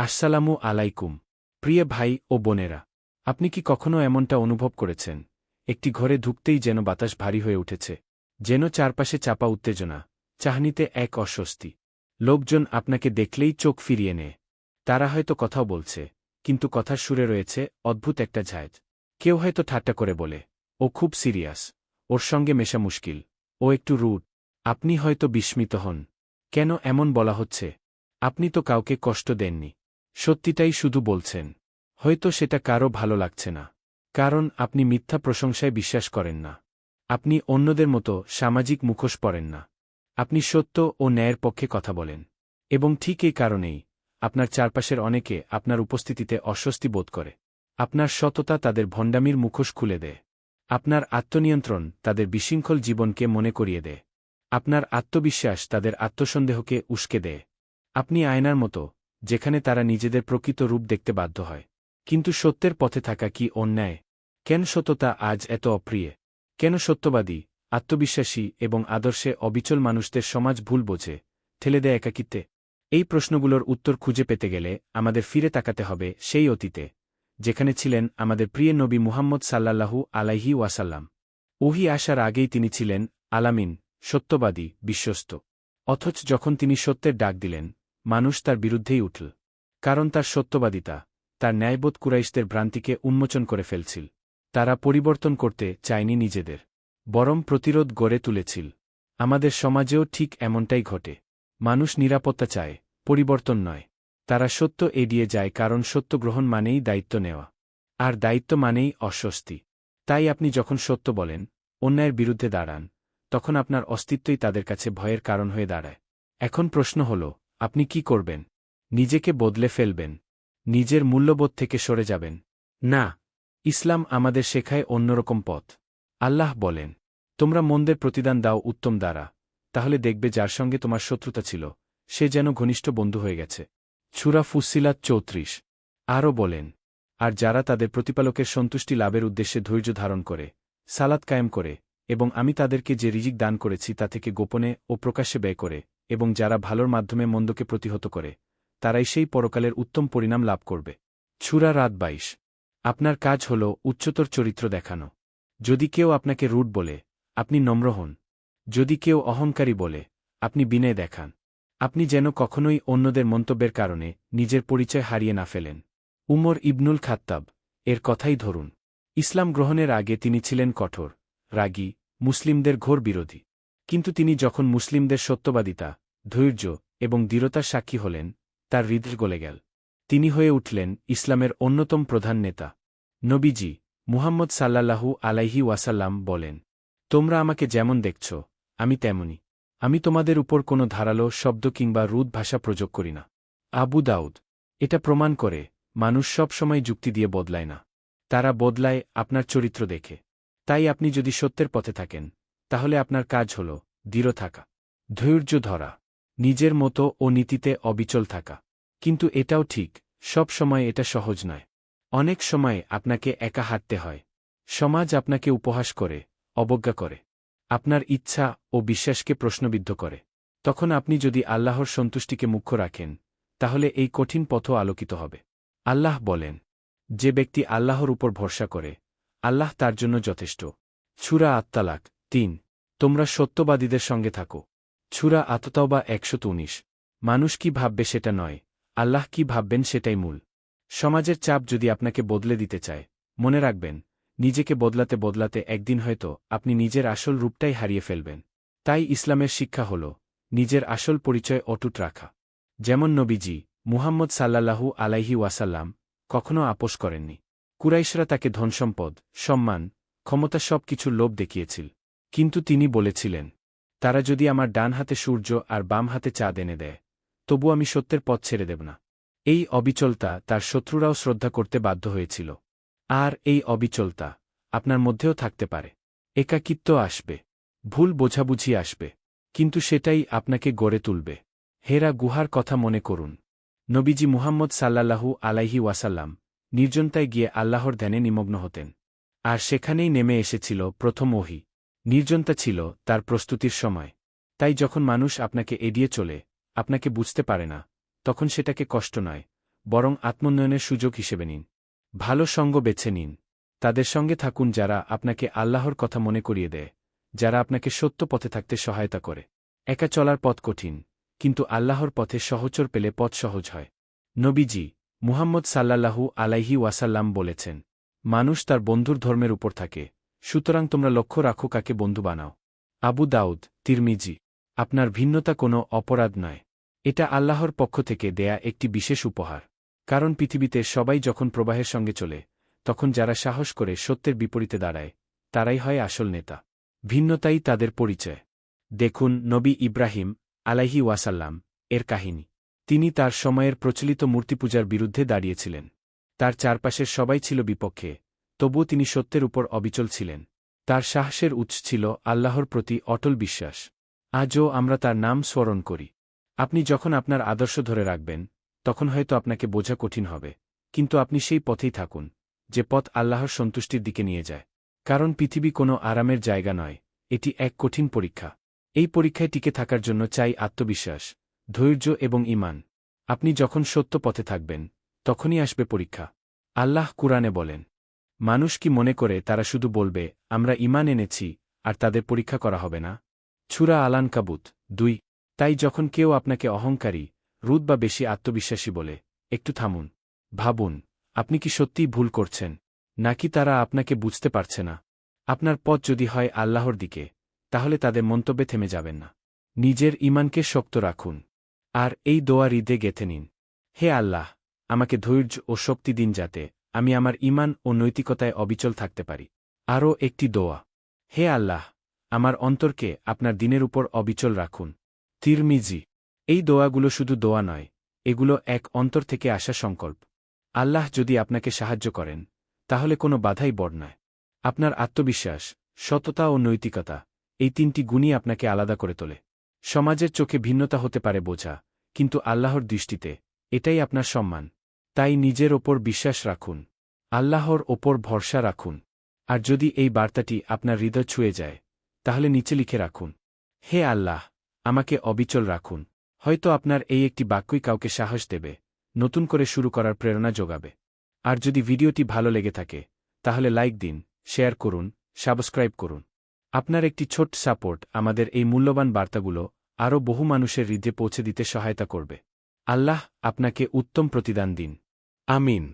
আসসালামু আলাইকুম। প্রিয় ভাই ও বোনেরা, আপনি কি কখনো এমনটা অনুভব করেছেন? একটি ঘরে ঢুকতেই যেন বাতাস ভারী হয়ে উঠেছে, যেন চারপাশে চাপা উত্তেজনা, চাহনিতে এক অস্বস্তি। লোকজন আপনাকে দেখলেই চোখ ফিরিয়ে নেয়। তারা হয়তো কথাও বলছে, কিন্তু কথার সুরে রয়েছে অদ্ভুত একটা ঝাঁজ। কেউ হয়তো ঠাট্টা করে বলে, ও খুব সিরিয়াস, ওর সঙ্গে মেশা মুশকিল, ও একটু রুট আপনি হয়তো বিস্মিত হন। কেন এমন বলা হচ্ছে? আপনি তো কাউকে কষ্ট দেননি। সত্যিটাই শুধু বলছেন। হয়তো সেটা কারও ভালো লাগছে না। কারণ আপনি মিথ্যা প্রশংসায় বিশ্বাস করেন না। আপনি অন্যদের মতো সামাজিক মুখোশ পড়েন না। আপনি সত্য ও ন্যায়ের পক্ষে কথা বলেন। এবং ঠিক এই কারণেই আপনার চারপাশের অনেকে আপনার উপস্থিতিতে অস্বস্তি বোধ করে। আপনার সততা তাদের ভণ্ডামির মুখোশ খুলে দেয়। আপনার আত্মনিয়ন্ত্রণ তাদের বিশৃঙ্খল জীবনকে মনে করিয়ে দেয়। আপনার আত্মবিশ্বাস তাদের আত্মসন্দেহকে উস্কে দেয়। আপনি আয়নার মতো যেখানে তারা নিজেদের প্রকৃত রূপ দেখতে বাধ্য হয়। কিন্তু সত্যের পথে থাকা কি অন্যায়? কেন সততা আজ এত অপ্রিয়? কেন সত্যবাদী, আত্মবিশ্বাসী এবং আদর্শে অবিচল মানুষদের সমাজ ভুল বোঝে, ঠেলে দেয় একাকিত্বে? এই প্রশ্নগুলোর উত্তর খুঁজে পেতে গেলে আমাদের ফিরে তাকাতে হবে সেই অতীতে, যেখানে ছিলেন আমাদের প্রিয় নবী মুহাম্মদ সাল্লাল্লাহু আলাইহি ওয়াসাল্লাম। উহি আসার আগেই তিনি ছিলেন আলামিন, সত্যবাদী, বিশ্বস্ত। অথচ যখন তিনি সত্যের ডাক দিলেন মানুষ তার বিরুদ্ধেই উঠল। কারণ তার সত্যবাদিতা, তার ন্যায়বোধ কুরাইশদের ভ্রান্তিকে উন্মোচন করে ফেলছিল। তারা পরিবর্তন করতে চায়নি নিজেদের, বরং প্রতিরোধ গড়ে তুলেছিল। আমাদের সমাজেও ঠিক এমনটাই ঘটে। মানুষ নিরাপত্তা চায়, পরিবর্তন নয়। তারা সত্য এড়িয়ে যায় কারণ সত্য গ্রহণ মানেই দায়িত্ব নেওয়া। আর দায়িত্ব মানেই অস্বস্তি। তাই আপনি যখন সত্য বলেন, অন্যায়ের বিরুদ্ধে দাঁড়ান, তখন আপনার অস্তিত্বই তাদের কাছে ভয়ের কারণ হয়ে দাঁড়ায়। এখন প্রশ্ন হল আপনি কি করবেন? নিজেকে বদলে ফেলবেন। নিজের মূল্যবোধ থেকে সরে যাবেন। না, ইসলাম আমাদের শেখায় অন্যরকম পথ। আল্লাহ বলেন, তোমরা মন্দের প্রতিদান দাও উত্তম দ্বারা। তাহলে দেখবে যার সঙ্গে তোমার শত্রুতা ছিল, সে যেন ঘনিষ্ঠ বন্ধু হয়ে গেছে। ছুরা ফুসিলাত চৌত্রিশ। আরও বলেন, আর যারা তাদের প্রতিপালকের সন্তুষ্টি লাভের উদ্দেশ্যে ধৈর্য ধারণ করে, সালাত কায়েম করে, এবং আমি তাদেরকে যে রিজিক দান করেছি তা থেকে গোপনে ও প্রকাশ্যে ব্যয় করে এবং যারা ভালোর মাধ্যমে মন্দকে প্রতিহত করে, তারাই সেই পরকালের উত্তম পরিণাম লাভ করবে। ছুরা রাত বাইশ। আপনার কাজ হল উচ্চতর চরিত্র দেখানো। যদি কেউ আপনাকে রুট বলে, আপনি নম্র হন। যদি কেউ অহংকারী বলে, আপনি বিনয় দেখান। আপনি যেন কখনোই অন্যদের মন্তব্যের কারণে নিজের পরিচয় হারিয়ে না ফেলেন। উমর ইবনুল খাত্তাব, এর কথাই ধরুন। ইসলাম গ্রহণের আগে তিনি ছিলেন কঠোর, রাগী, মুসলিমদের ঘোর বিরোধী। কিন্তু তিনি যখন মুসলিমদের সত্যবাদিতা, ধৈর্য এবং দৃঢ়তার সাক্ষী হলেন, তার হৃদয় গলে গেল। তিনি হয়ে উঠলেন ইসলামের অন্যতম প্রধান নেতা। নবীজি মুহাম্মদ সাল্লাল্লাহু আলাইহি ওয়াসাল্লাম বলেন, তোমরা আমাকে যেমন দেখছ, আমি তেমনি। আমি তোমাদের উপর কোনো ধারালো শব্দ কিংবা রুদ ভাষা প্রযোগ করি না। আবু দাউদ, এটা প্রমাণ করে, মানুষ সব সময় যুক্তি দিয়ে বদলায় না। তারা বদলায় আপনার চরিত্র দেখে। তাই আপনি যদি সত্যের পথে থাকেন তাহলে আপনার কাজ হল, দৃঢ় থাকা, ধৈর্য ধরা, নিজের মতো ও নীতিতে অবিচল থাকা। কিন্তু এটাও ঠিক, সব সময় এটা সহজ নয়। অনেক সময় আপনাকে একা হাঁটতে হয়। সমাজ আপনাকে উপহাস করে, অবজ্ঞা করে। আপনার ইচ্ছা ও বিশ্বাসকে প্রশ্নবিদ্ধ করে। তখন আপনি যদি আল্লাহর সন্তুষ্টিকে মুখ্য রাখেন, তাহলে এই কঠিন পথও আলোকিত হবে। আল্লাহ বলেন, যে ব্যক্তি আল্লাহর উপর ভরসা করে, আল্লাহ তার জন্য যথেষ্ট। ছুরা আত্মালাক তিন, তোমরা সত্যবাদীদের সঙ্গে থাকো। ছুরা আততাওবা একশো উনিশ। মানুষ কি ভাববে সেটা নয়, আল্লাহ কি ভাববেন সেটাই মূল। সমাজের চাপ যদি আপনাকে বদলে দিতে চায়, মনে রাখবেন, নিজেকে বদলাতে বদলাতে একদিন হয়তো আপনি নিজের আসল রূপটাই হারিয়ে ফেলবেন। তাই ইসলামের শিক্ষা হল, নিজের আসল পরিচয় অটুট রাখা। যেমন নবীজি মুহাম্মদ সাল্লাল্লাহু আলাইহি ওয়াসাল্লাম কখনও আপোষ করেননি। কুরাইশরা তাকে ধনসম্পদ, সম্মান, ক্ষমতা সব কিছুর লোভ দেখিয়েছিল। কিন্তু তিনি বলেছিলেন, তারা যদি আমার ডান হাতে সূর্য আর বাম হাতে চাঁদ এনে দেয়, তবু আমি সত্যের পথ ছেড়ে দেব না। এই অবিচলতা তার শত্রুরাও শ্রদ্ধা করতে বাধ্য হয়েছিল। আর এই অবিচলতা আপনার মধ্যেও থাকতে পারে। একাকিত্ব আসবে, ভুল বোঝাবুঝি আসবে, কিন্তু সেটাই আপনাকে গড়ে তুলবে। হেরা গুহার কথা মনে করুন। নবীজি মুহাম্মদ সাল্লাল্লাহু আলাইহি ওয়াসাল্লাম নির্জনতায় গিয়ে আল্লাহর ধ্যানে নিমগ্ন হতেন। আর সেখানেই নেমে এসেছিল প্রথম ওহি। নির্জনতা ছিল তার প্রস্তুতির সময়। তাই যখন মানুষ আপনাকে এড়িয়ে চলে, আপনাকে বুঝতে পারে না, তখন সেটাকে কষ্ট নয়, বরং আত্মোন্নয়নের সুযোগ হিসেবে নিন। ভালো সঙ্গ বেছে নিন। তাদের সঙ্গে থাকুন যারা আপনাকে আল্লাহর কথা মনে করিয়ে দেয়, যারা আপনাকে সত্য পথে থাকতে সহায়তা করে। একা চলার পথ কঠিন, কিন্তু আল্লাহর পথে সহচর পেলে পথ সহজ হয়। নবীজি মুহাম্মদ সাল্লাল্লাহু আলাইহি ওয়াসাল্লাম বলেছেন, মানুষ তার বন্ধুর ধর্মের উপর থাকে সুতরাং তোমরা লক্ষ্য রাখো কাকে বন্ধু বানাও। আবু দাউদ, তিরমিজি, আপনার ভিন্নতা কোনো অপরাধ নয়। এটা আল্লাহর পক্ষ থেকে দেয়া একটি বিশেষ উপহার। কারণ পৃথিবীতে সবাই যখন প্রবাহের সঙ্গে চলে, তখন যারা সাহস করে সত্যের বিপরীতে দাঁড়ায়, তারাই হয় আসল নেতা। ভিন্নতাই তাদের পরিচয়। দেখুন, নবী ইব্রাহিম আলাইহি ওয়াসাল্লাম এর কাহিনী। তিনি তার সময়ের প্রচলিত মূর্তিপূজার বিরুদ্ধে দাঁড়িয়েছিলেন। তার চারপাশের সবাই ছিল বিপক্ষে তবুও তিনি সত্যের উপর অবিচল ছিলেন। তার সাহসের উৎস ছিল আল্লাহর প্রতি অটল বিশ্বাস। আজও আমরা তার নাম স্মরণ করি। আপনি যখন আপনার আদর্শ ধরে রাখবেন, তখন হয়তো আপনাকে বোঝা কঠিন হবে। কিন্তু আপনি সেই পথেই থাকুন, যে পথ আল্লাহর সন্তুষ্টির দিকে নিয়ে যায়। কারণ পৃথিবী কোনো আরামের জায়গা নয়, এটি এক কঠিন পরীক্ষা। এই পরীক্ষায় টিকে থাকার জন্য চাই আত্মবিশ্বাস, ধৈর্য এবং ইমান আপনি যখন সত্য পথে থাকবেন, তখনই আসবে পরীক্ষা। আল্লাহ কুরআনে বলেন মানুষ কি মনে করে তারা শুধু বলবে, আমরা ইমান এনেছি, আর তাদের পরীক্ষা করা হবে না ছুরা আলান কাবুত দুই। তাই যখন কেউ আপনাকে অহংকারী, রুদ বা বেশি আত্মবিশ্বাসী বলে, একটু থামুন। ভাবুন, আপনি কি সত্যিই ভুল করছেন? নাকি তারা আপনাকে বুঝতে পারছে না? আপনার পথ যদি হয় আল্লাহর দিকে, তাহলে তাদের মন্তব্যে থেমে যাবেন না। নিজের ইমানকে শক্ত রাখুন। আর এই দোয়া হৃদে গেথে নিন। হে আল্লাহ, আমাকে ধৈর্য ও শক্তি দিন যাতে আমি আমার ইমান ও নৈতিকতায় অবিচল থাকতে পারি। আরও একটি দোয়া। হে আল্লাহ, আমার অন্তরকে আপনার দিনের উপর অবিচল রাখুন। তিরমিজি। এই দোয়াগুলো শুধু দোয়া নয়, এগুলো এক অন্তর থেকে আসা সংকল্প। আল্লাহ যদি আপনাকে সাহায্য করেন, তাহলে কোনো বাধাই বড় নয়। আপনার আত্মবিশ্বাস, সততা ও নৈতিকতা, এই তিনটি গুণই আপনাকে আলাদা করে তোলে। সমাজের চোখে ভিন্নতা হতে পারে বোঝা, কিন্তু আল্লাহর দৃষ্টিতে এটাই আপনার সম্মান। তাই নিজের ওপর বিশ্বাস রাখুন। আল্লাহর ওপর ভরসা রাখুন। আর যদি এই বার্তাটি আপনার হৃদয় ছুঁয়ে যায়, তাহলে নিচে লিখে রাখুন, হে আল্লাহ, আমাকে অবিচল রাখুন। হয়তো আপনার এই একটি বাক্যই কাউকে সাহস দেবে, নতুন করে শুরু করার প্রেরণা যোগাবে। আর যদি ভিডিওটি ভালো লেগে থাকে, তাহলে লাইক দিন, শেয়ার করুন, সাবস্ক্রাইব করুন। আপনার একটি ছোট্ট সাপোর্ট আমাদের এই মূল্যবান বার্তাগুলো আরও বহু মানুষের হৃদয়ে পৌঁছে দিতে সহায়তা করবে। আল্লাহ আপনাকে উত্তম প্রতিদান দিন। আমিন।